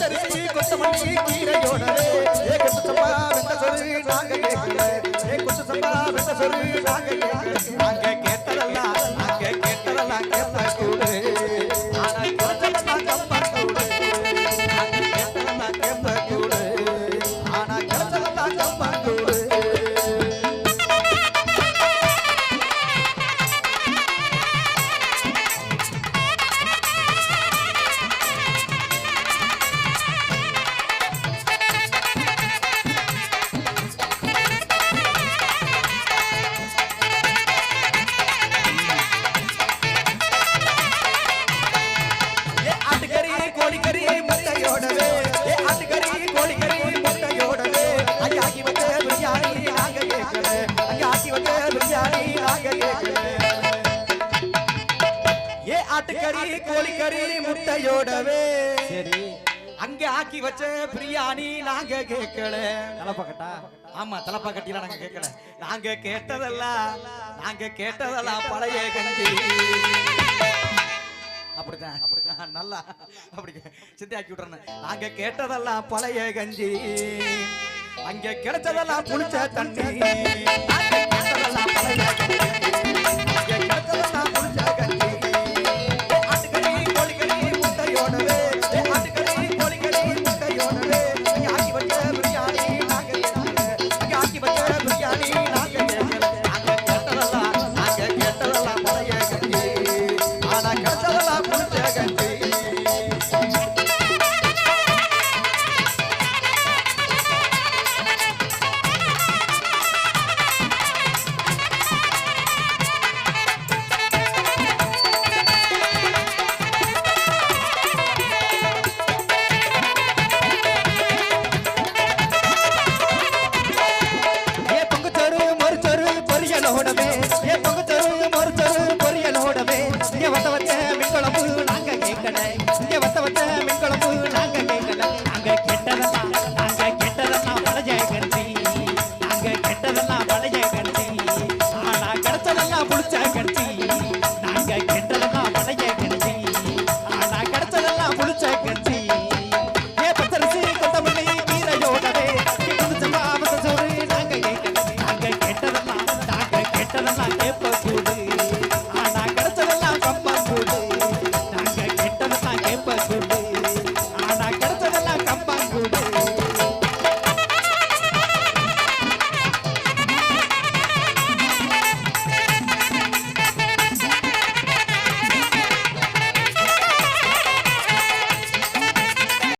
பச்சரிசி கொத்தமல்லி கீரையோடவே ஏ கொத்து சம்பா வெந்த சொரு நாங்க கேட்கல ஏ கொத்து சம்பா வெந்த சொரு நாங்க கேட்கல நாங்க ஆட்டுக்கறி கோழிக்கறி முட்டையோடவே. சரி. அங்க ஆக்கி வச்ச பிரியாணி நாங்க கேட்கல. தலைப்பக்கட்டா? ஆமா தலப்பா கட்டிலாம் நாங்க கேட்கல. நாங்க கேட்டதெல்லாம் நாங்க கேட்டதெல்லாம் பழைய கஞ்சி. அப்படிதான் அப்படிதான் நல்லா அப்படி சித்தி ஆக்கி விட்டுறேன் நாங்க கேட்டதெல்லாம் பழைய கஞ்சி. அங்க கிடைச்சதெல்லாம் புளிச்ச தண்ணி. நாங்க கேட்டதெல்லாம் பழைய கஞ்சி. 这个拿过来。கேட்கல. இங்க வத்த வத்த மின் குழம்பு நாங்க கேட்கல. நாங்க கெட்டதெல்லாம் நாங்க கெட்டதெல்லாம் வளைய கருதி நாங்க கெட்டதெல்லாம் வளைய கருதி ஆனா கிடைச்சதெல்லாம் புளிச்சா கருதி நாங்க கெட்டதெல்லாம் வளைய கருதி ஆனா கிடைச்சதெல்லாம் புளிச்சா கருதி ஏ பத்தரிசி கொத்தமல்லி கீரையோடவே புதுச்சம்பா அவசர சோறு நாங்க கேட்கல. நாங்க கெட்டதெல்லாம் நாங்க கெட்டதெல்லாம் கேட்ப கூடு